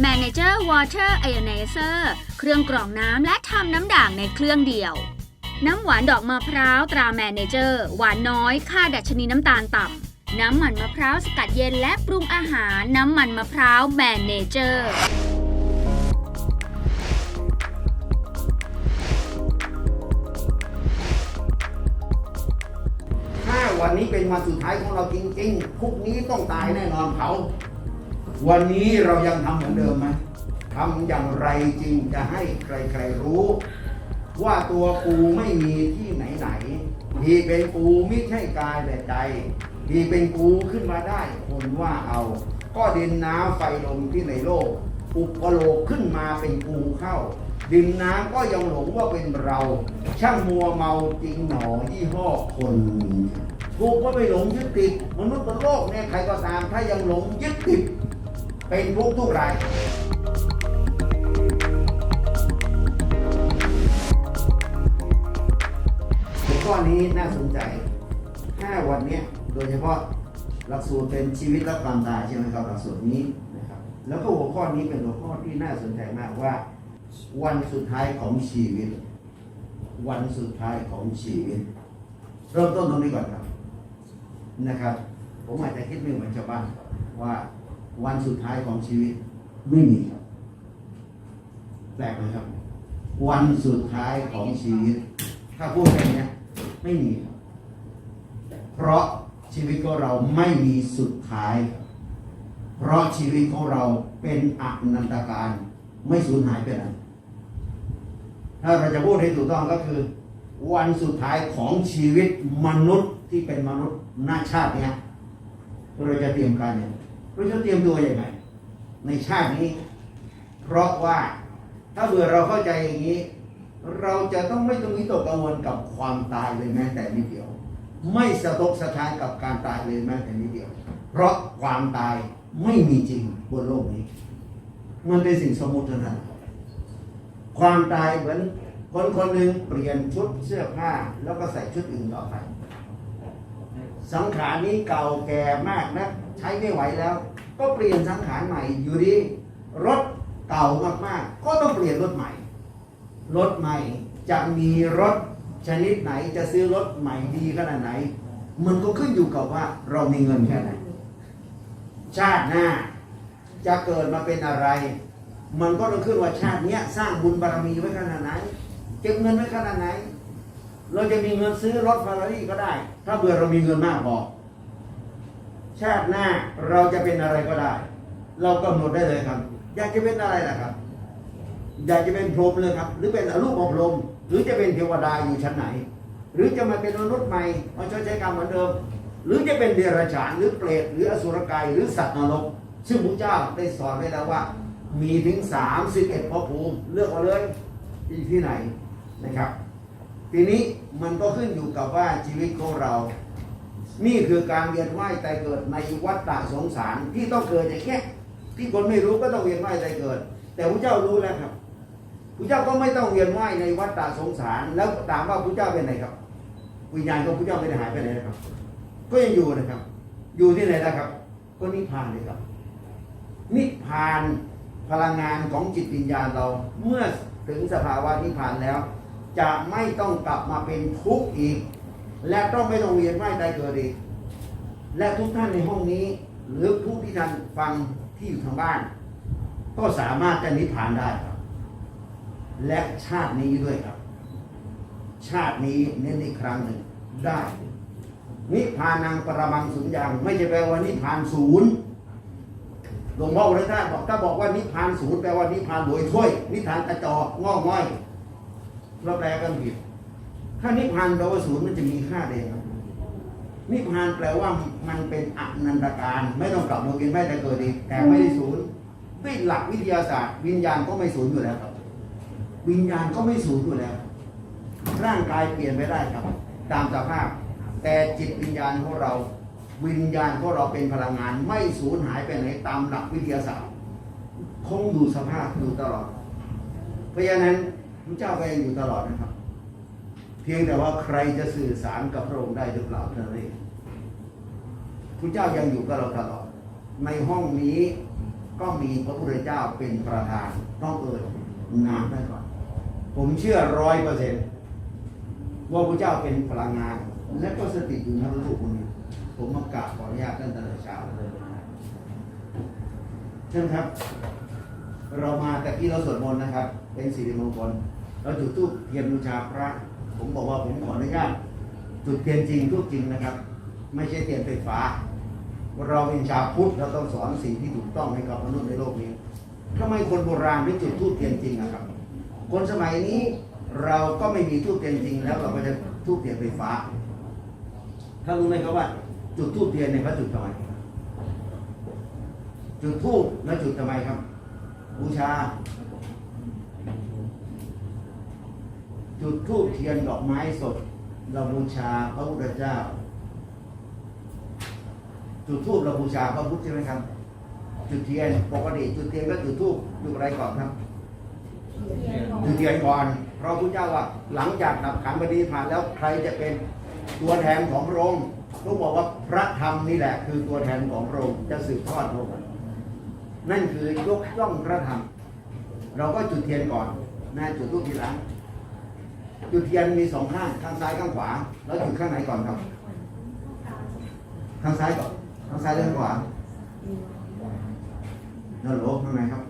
Manager Water Ionizer เครื่องกรองน้ำและทำน้ำด่างในเครื่องเดียว น้ำหวานดอกมะพร้าวตรา Manager หวานน้อยค่าดัชนีน้ำตาลต่ำ น้ำมันมะพร้าวสกัดเย็นและปรุงอาหารน้ำมันมะพร้าว Manager ถ้าวันนี้เป็นวันสุดท้ายของเราจริงๆพรุ่นี้ต้องตายแน่นอนเขา วันนี้เรายังทำเหมือนเดิมไหมทำอย่างไรจริงจะให้ใครๆรู้ ว่าตัวกูไม่มีที่ไหนไหนๆที่เป็นกูไม่ใช่กายแต่ใจที่เป็นกูขึ้นมาได้ คนว่าเอา ก็ดินน้ำไฟลมที่ในโลก อุปโลกขึ้นมาเป็นกูเข้า ดินน้ำก็ยังหลงว่าเป็นเรา ช่างมัวเมาจริงหนอยี่ห้อคนกูก็ไม่หลงยึดติดมนุษย์บนโลกเนี่ยใครก็ตามถ้ายังหลงยึดติด เป็นทุกข์ทุกรายหัวข้อนี้น่าสนใจถ้าวันนี้โดยเฉพาะหลักสูตรเป็นชีวิตและความตายใช่ไหมครับหลักสูตรนี้นะครับ แล้วก็หัวข้อนี้เป็นหัวข้อที่น่าสนใจมากว่า วันสุดท้ายของชีวิต วันสุดท้ายของชีวิต เริ่มต้นตรงนี้ก่อนครับนะครับ ผมอาจจะคิดไม่เหมือนชาวบ้านว่า วันสุดท้ายของชีวิตไม่มีครับแปลกไหมครับ วันสุดท้ายของชีวิต ถ้าพูดแบบนี้ไม่มีครับเพราะชีวิตของเราไม่มีสุดท้าย เพราะชีวิตของเราเป็นอนันตการ ไม่สูญหายไปไหนถ้าเราจะพูดให้ถูกต้องก็คือ วันสุดท้ายของชีวิตมนุษย์ที่เป็นมนุษย์หน้าชาติเนี้ยเราจะเตรียมการเนี่ยง เราจะเตรียมตัวยังไงในชาตินี้ เพราะว่าถ้าเผื่อเราเข้าใจอย่างนี้ เราจะต้องไม่ต้องวิตกกังวลกับความตายเลยแม้แต่นิดเดียว ไม่สะทกสะท้านกับการตายเลยแม้แต่นิดเดียว เพราะความตายไม่มีจริงบนโลกนี้มันเป็นสิ่งสมมุติเท่านั้นความตายเหมือนคนคนหนึ่งเปลี่ยนชุดเสื้อผ้าแล้วก็ใส่ชุดอื่นต่อไป สังขารนี้เก่าแก่มากนะใช้ไม่ไหวแล้ว ก็เปลี่ยนสังขารใหม่อยู่ดีรถเก่ามากๆ ก็ต้องเปลี่ยนรถใหม่ รถใหม่จะมีรถชนิดไหนจะซื้อรถใหม่ดีขนาดไหน มันก็ขึ้นอยู่กับว่าเรามีเงินแค่ไหนชาติหน้าจะเกิดมาเป็นอะไร มันก็ต้องขึ้นว่าชาติเนี้ยสร้างบุญบารมีไว้ขนาดไหน เก็บเงินไว้ขนาดไหน เราจะมีเงินซื้อรถฟารารี่ก็ได้ ถ้าเบื่อเรามีเงินมากพอชาติหน้าเราจะเป็นอะไรก็ได้ เรากำหนดได้เลยครับ อยากจะเป็นอะไรล่ะครับ อยากจะเป็นพรหมเลยครับ หรือเป็นอรูปของพรหมหรือจะเป็นเทวดาอยู่ชั้นไหน หรือจะมาเป็นมนุษย์ใหม่มาชดใช้กรรมเหมือนเดิม หรือจะเป็นเดรัจฉานหรือเปรตหรืออสุรกายหรือสัตว์นรกซึ่งพระเจ้าได้สอนไว้แล้วว่า มีถึงสามสิบเอ็ดภพภูมิเลือกมาเลยที่ที่ไหนนะครับ ทีนี้มันก็ขึ้นอยู่กับว่าชีวิตของเรา นี่คือการเวียนว่ายตายเกิดในวัฏฏะสงสารที่ต้องเกิดอย่างแค่ที่คนไม่รู้ก็ต้องเวียนว่ายตายเกิด แต่พระเจ้ารู้แล้วครับพระเจ้าก็ไม่ต้องเวียนว่ายในวัฏฏะสงสาร แล้วถามว่าพระเจ้าเป็นไหนครับ วิญญาณของพระเจ้าไม่ได้หายไปไหนนะครับ ก็ยังอยู่นะครับ อยู่ที่ไหนนะครับ ก็นิพพานเลยครับ นิพพานพลังงานของจิตวิญญาณเราเมื่อถึงสภาวะนิพพานแล้ว จะไม่ต้องกลับมาเป็นทุกข์อีก และต้องไม่ต้องเวียนว่ายตายเกิดอีก และทุกท่านในห้องนี้ หรือผู้ที่ท่านฟังที่อยู่ทางบ้าน ก็สามารถจะนิพพานได้ครับ และชาตินี้ด้วยครับ ชาตินี้เน้นอีกครั้งหนึ่งได้ นิพพานังปรมังสุญญ์ไม่ใช่แปลว่านิพพานศูนย์หลวงพ่อพุทธทาสบอกถ้าบอกว่านิพพานศูนย์แปลว่านิพพานโดยถ้วย นิพพานกระจอกงอกง่อย เราแปลกันผิดถ้านิพพานแปลว่าศูนย์มันจะมีค่าเดียวนิพพานแปลว่ามันเป็นอนันตการไม่ต้องกลับมาเวียนไม่แต่เกิดอีกแต่ไม่ได้ศูนย์ด้วยหลักวิทยาศาสตร์ วิญญาณก็ไม่สูญอยู่แล้วครับ วิญญาณก็ไม่สูญอยู่แล้ว ร่างกายเปลี่ยนไปได้ครับ ตามสภาพ แต่จิตวิญญาณของเรา วิญญาณของเราเป็นพลังงาน ไม่สูญหายไปไหนตามหลักวิทยาศาสตร์ คงอยู่สภาพอยู่ตลอด เพราะฉะนั้น พระเจ้าก็ยังอยู่ตลอดนะครับ เพียงแต่ว่าใครจะสื่อสารกับพระองค์ได้หรือเปล่าเท่านั้นเองพระเจ้ายังอยู่กับเราตลอด ในห้องนี้ก็มีพระพุทธเจ้าเป็นประธานต้องเอ่ยนามได้ก่อน ผมเชื่อร้อยเปอร์เซ็นต์ว่าพระเจ้าเป็นพลังงาน และก็สถิอยู่ในพระรูปคนนี้ผมมากราบขออนุญาตตั้งแต่เช้าเลยเช่นครับ เรามาแต่ที่เราสวดมนต์นะครับ เป็นสิริมงคล เราจุดธูปเทียนบูชาพระ ผมบอกว่าผมขออนุญาตจุดเทียนจริงทูปจริงนะครับ ไม่ใช่เทียนไฟฟ้า เราเป็นชาวพุทธเราต้องสอนสิ่งที่ถูกต้องให้กับมนุษย์ในโลกนี้ทำไมคนโบราณไม่จุดธูปเทียนจริงอะครับ คนสมัยนี้เราก็ไม่มีธูปเทียนจริง แล้วเราก็จะธูปเทียนไฟฟ้าถ้ารู้ไหมครับว่า จุดธูปเทียนเนี่ยเขาจุดทำไมจุดธูปแล้วจุดทำไมครับ บูชา จุดธูปเทียนดอกไม้สด เราบูชาพระพุทธเจ้า จุดธูปเราบูชาพระพุทธใช่ไหมครับ จุดเทียนปกติจุดเทียนก็จุดธูปจุดอะไรก่อนครับจุดเทียนก่อนเพราะพระเจ้าว่า หลังจากดับขันบดีผ่านแล้วใครจะเป็นตัวแทนของพระองค์ต้องบอกว่าพระธรรมนี่แหละคือตัวแทนของพระองค์จะสืบทอดพระองค์นั่นคือยกย่องพระธรรม เราก็จุดเทียนก่อนนะจุดทูปทีหลัง จุดเทียนมีสองข้าง ข้างซ้ายข้างขวา แล้วจุดข้างไหนก่อนครับ ข้างซ้ายก่อน ข้างซ้ายหรือข้างขวานั่นโหลข้างไหนครับ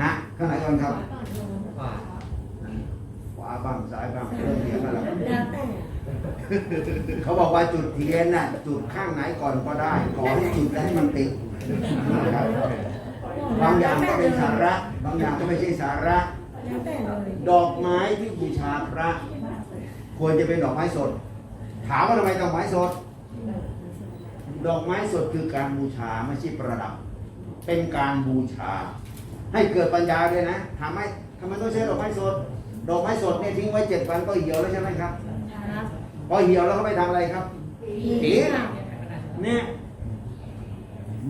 ฮะ ข้างไหนก่อนครับ ขวาบ้างซ้ายบ้างเริ่มเทียนแล้วล่ะแล้วแต่เขาบอกว่าจุดเทียนน่ะ จุดข้างไหนก่อนก็ได้ ขอให้จุดแล้วให้มันติดนะครับบางอย่างก็เป็นสาระ บางอย่างก็ไม่ใช่สาระ แล้วแต่เลยดอกไม้ที่บูชาพระ ควรจะเป็นดอกไม้สด ถามว่าทำไมดอกไม้สด ดอกไม้สดคือการบูชาไม่ใช่ประดับ เป็นการบูชา ให้เกิดปัญญาด้วยนะถามไหมทำไมต้องใช้ดอกไม้สด ดอกไม้สดเนี่ยทิ้งไว้เจ็ดวันก็เหี่ยวแล้วใช่ไหมครับครับพอเหี่ยวแล้วก็ไปทำอะไรครับดีค่ะเนี่ย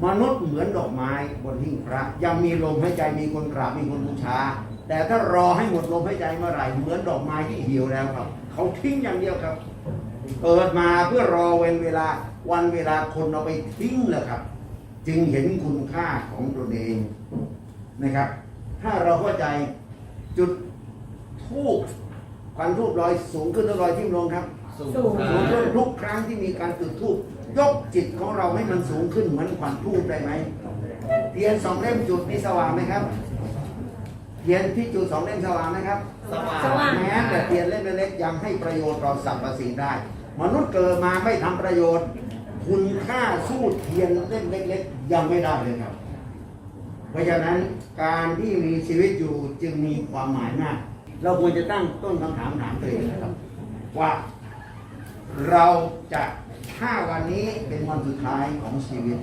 มนุษย์เหมือนดอกไม้บนหิ้งพระ ยังมีลมหายใจมีคนกราบมีคนบูชา แต่ถ้ารอให้หมดลมหายใจเมื่อไหร่เหมือนดอกไม้ที่เหี่ยวแล้วครับ เขาทิ้งอย่างเดียวครับ เกิดมาเพื่อรอเวลเวลาวันเวลาคนเอาไปทิ้งเลยครับ จึงเห็นคุณค่าของตนเองนะครับ ถ้าเราเข้าใจจุดทูบควันทูบลอยสูงขึ้นแล้วลอยทิ้งลงครับ สูงขึ้นทุกครั้งที่มีการจุดธูปยกจิตของเราให้มันสูงขึ้นเหมือนควันทูบได้ไหมเทียนสองเล่มจุดนี่สว่างไหมครับ เทียนที่จุดสองเล่มสว่างไหมครับสว่าง แม้แต่เทียนเล่มเล็กๆยังให้ประโยชน์ต่อสรรพสิ่งได้ มนุษย์เกิดมาไม่ทำประโยชน์ คุณค่าสู้เทียนเล่มเล็ก ๆ ยังไม่ได้เลยครับ เพราะฉะนั้นการที่มีชีวิตอยู่จึงมีความหมายมาก เราควรจะตั้งต้นคำถามถามตัวเองนะครับ ว่าเราจะถ้าวันนี้เป็นวันสุดท้ายของชีวิต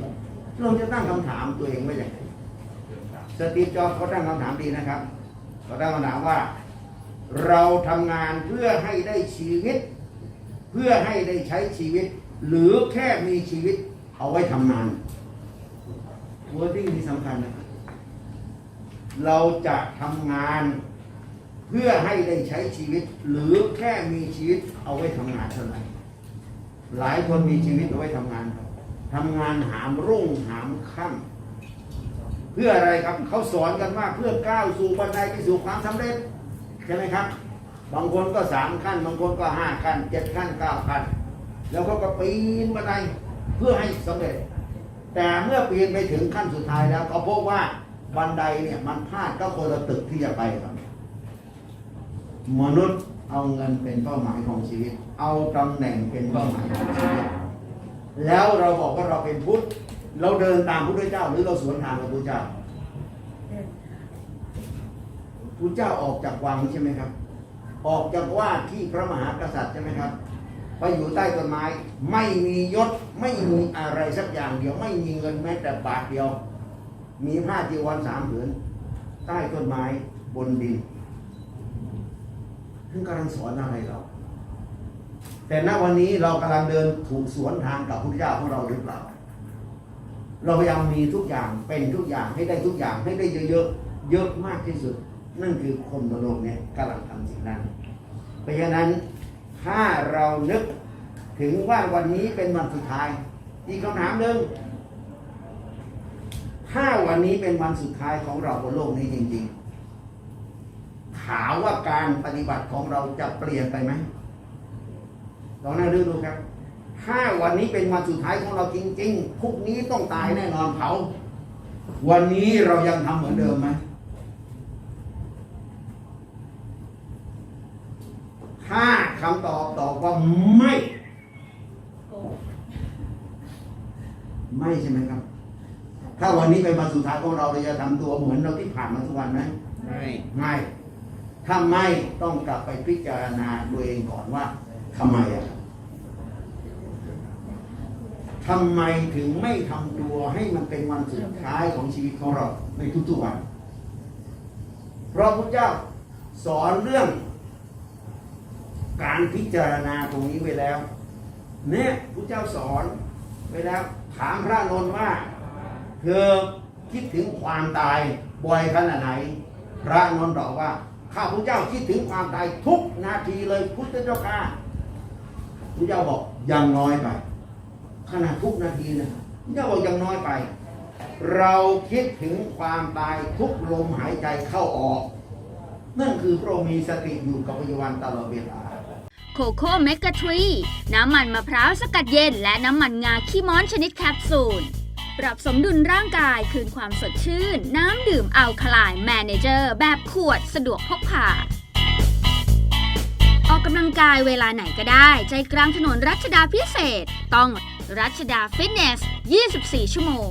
เราจะตั้งคำถามตัวเองไว้อย่างไร สตีฟจ็อบส์เขาตั้งคำถามดีนะครับเขาตั้งคำถามว่า เราทำงานเพื่อให้ได้ชีวิต เพื่อให้ได้ใช้ชีวิต หรือแค่มีชีวิตเอาไว้ทำงานวอร์ดิ้งที่สำคัญนะครับเราจะทำงานเพื่อให้ได้ใช้ชีวิต หรือแค่มีชีวิตเอาไว้ทำงานเท่านั้นหลายคนมีชีวิตเอาไว้ทำงานทำงานหามรุ่งหามค่ำ พื่ออะไรครับเขาสอนกันว่าเพื่อก้าวสู่บันไดไปสู่ความสำเร็จใช่ไหมครับ บางคนก็สามขั้น บางคนก็ห้าขั้นเจ็ดขั้นเก้าขั้น แล้วเขาก็ปีนบันไดเพื่อให้สำเร็จ แต่เมื่อปีนไปถึงขั้นสุดท้ายแล้วก็พบว่าบันไดเนี่ยมันพลาดก็คนละตึกที่จะไปครับ มนุษย์เอาเงินเป็นเป้าหมายของชีวิต เอาตำแหน่งเป็นเป้าหมายของชีวิต แล้วเราบอกว่าเราเป็นพุทธ เราเดินตามพระพุทธเจ้า หรือเราสวนทางกับพระเจ้าพระเจ้าออกจากวังใช่ไหมครับ ออกจากว่าที่พระมหากษัตริย์ใช่ไหมครับไปอยู่ใต้ต้นไม้ ไม่มียศไม่มีอะไรสักอย่างเดียว ไม่มีเงินแม้แต่บาทเดียว มีผ้าจีวรสามผืนใต้ต้นไม้บนดินท่านกำลังสอนอะไรเรา แต่ณวันนี้เรากำลังเดินถูกสวนทางกับพระเจ้าของเราหรือเปล่า เราพยายามมีทุกอย่างเป็นทุกอย่างให้ได้ทุกอย่างให้ได้เยอะๆเยอะมากที่สุด นั่นคือคนบนโลกเนี่ยกำลังทำสิ่งนั้น เพราะฉะนั้นถ้าเรานึกถึงว่าวันนี้เป็นวันสุดท้ายอีกคำถามหนึ่งถ้าวันนี้เป็นวันสุดท้ายของเราบนโลกนี้จริงๆถามว่าการปฏิบัติของเราจะเปลี่ยนไปไหมลองนั่งดูดูครับ ถ้าวันนี้เป็นวันสุดท้ายของเราจริงๆพรุ่งนี้ต้องตายแน่นอนเผาวันนี้เรายังทำเหมือนเดิมไหมถ้าคำตอบตอบว่าไม่ ไม่ใช่ไหมครับ ถ้าวันนี้เป็นวันสุดท้ายของเราเราจะทำตัวเหมือนเราที่ผ่านมาทุกวันไหมไม่ไม่ถ้าไม่ต้องกลับไปพิจารณาตัวเองก่อนว่าทำไมอะ ทำไมถึงไม่ทำตัวให้มันเป็นวันสุดท้ายของชีวิตของเราในทุกๆวัน เพราะพระเจ้าสอนเรื่อง การพิจารณาตรงนี้ไว้แล้ว เนี่ยพระเจ้าสอนไว้แล้ว ถามพระนนท์ว่าเธอคิดถึงความตายบ่อยขนาดไหน พระนนท์ตอบว่าข้าพระเจ้าคิดถึงความตายทุกนาทีเลยพุทธเจ้าค่ะพระเจ้าบอกยังน้อยไป ขนาดทุกนาทีนะพระเจ้าบอกยังน้อยไป เราคิดถึงความตายทุกลมหายใจเข้าออก นั่นคือพระองค์มีสติอยู่กับปัจจุบันตลอดเวลาโคโค่เมกะทรี น้ำมันมะพร้าวสกัดเย็น และน้ำมันงาขี้ม้อนชนิดแคปซูล ปรับสมดุลร่างกายคืนความสดชื่น น้ำดื่มอัลคลน์แมเนเจอร์ แบบขวดสะดวกพกพาออกกำลังกายเวลาไหนก็ได้ ใจกลางถนนรัชดาพิเศษต้อง รัชดาฟิตเนส 24 ชั่วโมง